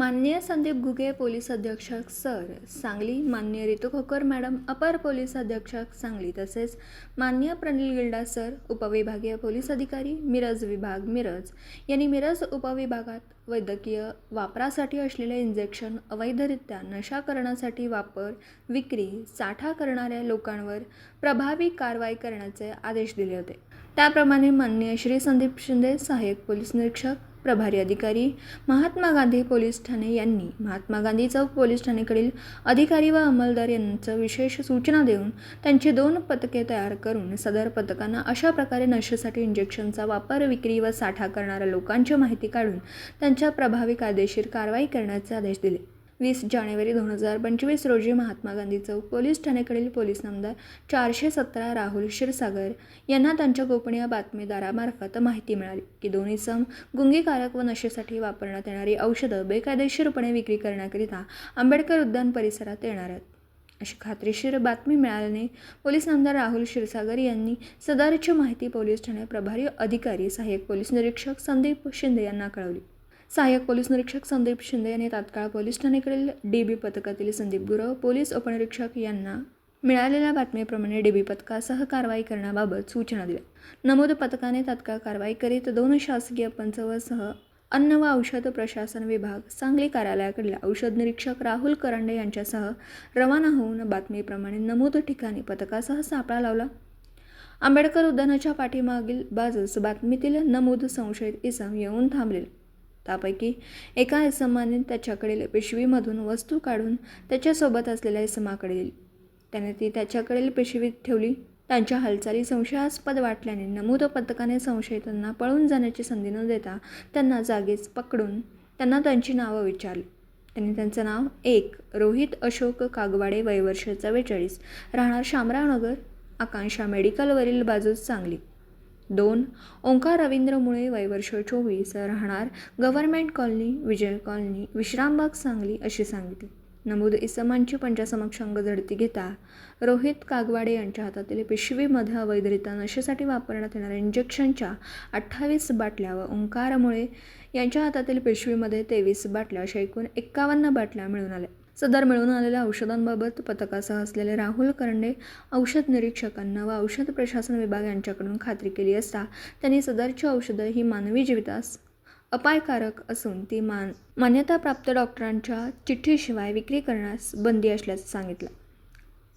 माननीय संदीप घुगे पोलीस अधीक्षक सर सांगली माननीय रितू खोकर मॅडम अपर पोलीस अधीक्षक सांगली तसेच माननीय प्रणिल गिल्डा सर उपविभागीय पोलीस अधिकारी मिरज विभाग मिरज. यांनी मिरज उपविभागात वैद्यकीय वापरासाठी असलेले इंजेक्शन अवैधरित्या नशा करण्यासाठी वापर विक्री साठा करणाऱ्या लोकांवर प्रभावी कारवाई करण्याचे आदेश दिले होते. त्याप्रमाणे माननीय श्री संदीप शिंदे सहाय्यक पोलीस निरीक्षक प्रभारी अधिकारी महात्मा गांधी पोलीस ठाणे यांनी महात्मा गांधी चौक पोलीस ठाणेकडील अधिकारी व अंमलदार यांचं विशेष सूचना देऊन त्यांची दोन पथके तयार करून सदर पथकांना अशा प्रकारे नशेसाठी इंजेक्शनचा वापर विक्री व साठा करणाऱ्या लोकांची माहिती काढून त्यांच्या प्रभावी कायदेशीर कारवाई करण्याचे आदेश दिले. वीस जानेवारी दोन हजार पंचवीस रोजी महात्मा गांधी चौक पोलीस ठाणेकडील पोलीस नामदार चारशे सतरा राहुल क्षीरसागर यांना त्यांच्या गोपनीय बातमीदारामार्फत माहिती मिळाली की दोन्ही सम गुंगीकारक व नशेसाठी वापरण्यात येणारी औषधं बेकायदेशीरपणे विक्री करण्याकरिता आंबेडकर उद्यान परिसरात येणार आहेत. अशी खात्रीशीर बातमी मिळाल्याने पोलीस नामदार राहुल क्षीरसागर यांनी सदरची माहिती पोलीस ठाणे प्रभारी अधिकारी सहाय्यक पोलीस निरीक्षक संदीप शिंदे यांना कळवली. सहाय्यक पोलीस निरीक्षक संदीप शिंदे यांनी तात्काळ पोलीस ठाणेकडील डी बी पथकातील संदीप गुरव पोलीस उपनिरीक्षक यांना मिळालेल्या बातमीप्रमाणे डी बी पथकासह कारवाई करण्याबाबत सूचना दिल्या. नमूद पथकाने तात्काळ कारवाई करीत दोन शासकीय पंचवसह अन्न व औषध प्रशासन विभाग सांगली कार्यालयाकडील औषध निरीक्षक राहुल करंडे यांच्यासह रवाना होऊन बातमीप्रमाणे नमूद ठिकाणी पथकासह सापळा लावला. आंबेडकर उद्यानाच्या पाठीमागील बाजूस बातमीतील नमूद संशयित इसम येऊन थांबले त्यापैकी एका इसमाने त्याच्याकडील पिशवीमधून वस्तू काढून त्याच्यासोबत असलेल्या इसमाकडे दिली. त्याने ती त्याच्याकडील पिशवीत ठेवली. त्यांच्या हालचाली संशयास्पद वाटल्याने नमूद पथकाने संशयितांना पळून जाण्याची संधी न देता त्यांना जागीच पकडून त्यांना त्यांची नावं विचारली. त्यांनी त्यांचं नाव एक रोहित अशोक कागवाडे वयवर्ष चव्वेचाळीस राहणार शामराव नगर आकांक्षा मेडिकलवरील बाजूस सांगली. दोन ओंकार रवींद्र मुळे वयवर्ष चोवीस राहणार. Government colony Vijay colony Vishrambag Sangli अशी सांगितली नमूद इसमांची पंचासमक्ष अंग झडती घेता. रोहित कागवाडे यांच्या हातातील पिशवीमध्ये अवैधरित्या नशेसाठी वापरण्यात येणाऱ्या इंजेक्शनच्या अठ्ठावीस बाटल्या व ओंकारमुळे यांच्या हातातील पिशवीमध्ये तेवीस बाटल्या अशा एकूण एक्कावन्न बाटल्या मिळून आल्या. सदर मिळून आलेल्या औषधांबाबत पथकासह असलेले राहुल करंडे औषध निरीक्षकांना व औषध प्रशासन विभाग यांच्याकडून खात्री केली असता त्यांनी सदरची औषधं ही मानवी जीवितास अपायकारक असून ती मान मान्यताप्राप्त डॉक्टरांच्या चिठ्ठीशिवाय विक्री करण्यास बंदी असल्याचं सांगितलं.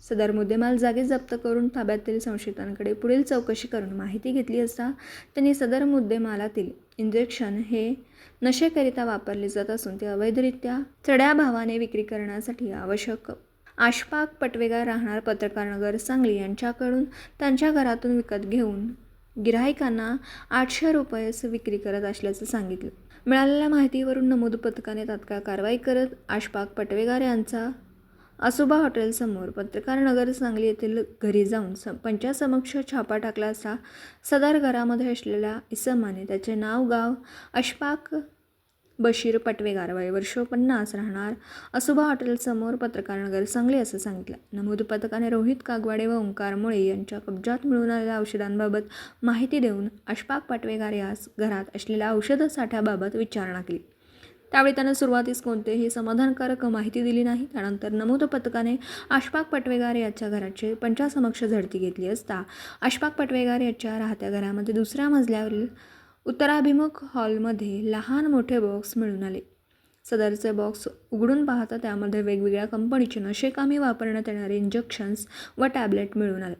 सदर मुद्देमाल जागीच जप्त करून ताब्यातील संशयितांकडे पुढील चौकशी करून माहिती घेतली असता त्यांनी सदर मुद्देमालातील इंजेक्शन हे नशेकरिता वापरले जात असून ते अवैधरित्या चढ्या भावाने विक्री करण्यासाठी आवश्यक. आशपाक पटवेगार राहणार पत्रकारनगर सांगली यांच्याकडून त्यांच्या घरातून विकत घेऊन गिराहिकांना आठशे रुपयेस विक्री करत असल्याचं सांगितलं. मिळालेल्या माहितीवरून नमूद पथकाने तात्काळ कारवाई करत आशपाक पटवेगार यांचा आसोबा हॉटेलसमोर पत्रकार नगर सांगली येथील घरी जाऊन स पंचासमक्ष छापा टाकला असता सदर घरामध्ये असलेल्या इसमाने त्याचे नाव गाव अशफाक बशीर पटवेगार वय वर्ष पन्नास राहणार. असोबा हॉटेलसमोर पत्रकार नगर सांगली असं सांगितलं. नमूद पथकाने रोहित कागवाडे व ओंकार मुळे यांच्या कब्जात मिळून आलेल्या औषधांबाबत माहिती देऊन अशफाक पटवेगार यास घरात असलेल्या औषध साठ्याबाबत विचारणा केली. त्यावेळी त्यानं सुरुवातीस कोणतेही समाधानकारक माहिती दिली नाही. त्यानंतर नमूद पथकाने आशपाक पटवेगार याच्या घराची पंचासमक्ष झडती घेतली असता आशपाक पटवेगार याच्या राहत्या घरामध्ये दुसऱ्या मजल्यावरील उत्तराभिमुख हॉलमध्ये लहान मोठे बॉक्स मिळून आले. सदरचे बॉक्स उघडून पाहता त्यामध्ये वेगवेगळ्या कंपनीचे नशेकामी वापरण्यात येणारे इंजेक्शन्स व टॅबलेट मिळून आले.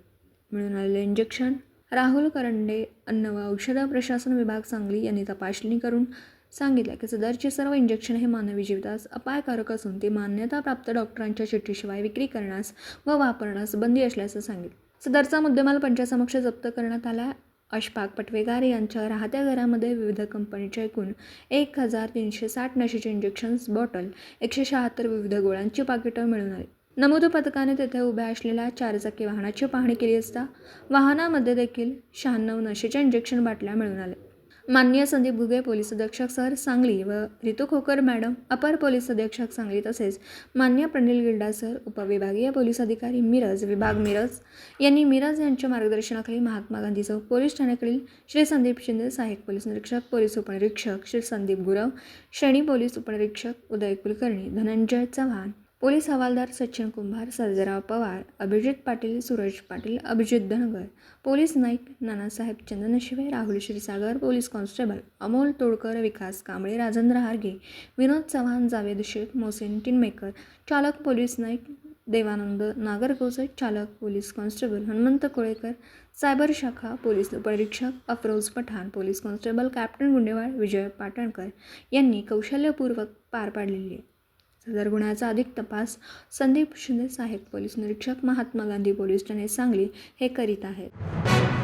मिळून आलेले इंजेक्शन राहुल करंडे अन्न व औषध प्रशासन विभाग सांगली यांनी तपासणी करून सांगितलं की सदरचे सर्व इंजेक्शन हे मानवी जीवितास अपायकारक असून ते मान्यताप्राप्त डॉक्टरांच्या चिठ्ठीशिवाय विक्री करण्यास व वापरण्यास बंदी असल्याचं सांगितलं. सदरचा मुद्देमाल पंचासमक्ष जप्त करण्यात आला. अशफाक पटवेगार यांच्या राहत्या घरामध्ये विविध कंपनीच्या एकूण एक हजार तीनशे साठ नशेचे इंजेक्शन्स बॉटल एकशे शहात्तर विविध गोळ्यांची पाकिटं मिळून आली. नमूद पथकाने तेथे उभ्या असलेल्या चारचाकी वाहनाची पाहणी केली असता वाहनामध्ये देखील शहाण्णव नशेच्या इंजेक्शन बाटल्या मिळून आल्या. माननीय संदीप घुगे पोलीस अधीक्षक सर सांगली व रितू खोकर मॅडम अपर पोलीस अधीक्षक सांगली तसेच मान्य प्रनिल गिल्डा सर उपविभागीय पोलीस अधिकारी मिरज विभाग मिरज यांनी मिरज यांच्या मार्गदर्शनाखाली महात्मा गांधी चौक पोलीस ठाण्याकडील श्री संदीप शिंदे सहाय्यक पोलीस निरीक्षक पोलीस उपनिरीक्षक श्री संदीप गुरव श्रेणी पोलीस उपनिरीक्षक उदय कुलकर्णी धनंजय चव्हाण पोलीस हवालदार सचिन कुंभार सर्जराव पवार अभिजित पाटील सूरज पाटील अभिजित धनगर पोलीस नाईक नानासाहेब चंदनशिवे राहुल क्षीरसागर पोलीस कॉन्स्टेबल अमोल तोडकर विकास कांबळे राजेंद्र हारगे विनोद चव्हाण जावेद शेख मोहसिन टिनमेकर चालक पोलीस नाईक देवानंद नागरगोजे चालक police constable Hanumant Kolekar cyber शाखा पोलीस उपनिरीक्षक Afroz Pathan police constable captain Gundewad Vijay Patankar यांनी कौशल्यपूर्वक पार पाडलेली आहे. सदर गुन्ह्याचा अधिक तपास संदीप शिंदे साहेब पोलीस निरीक्षक महात्मा गांधी पोलीस ठाणे सांगली हे करीत आहेत.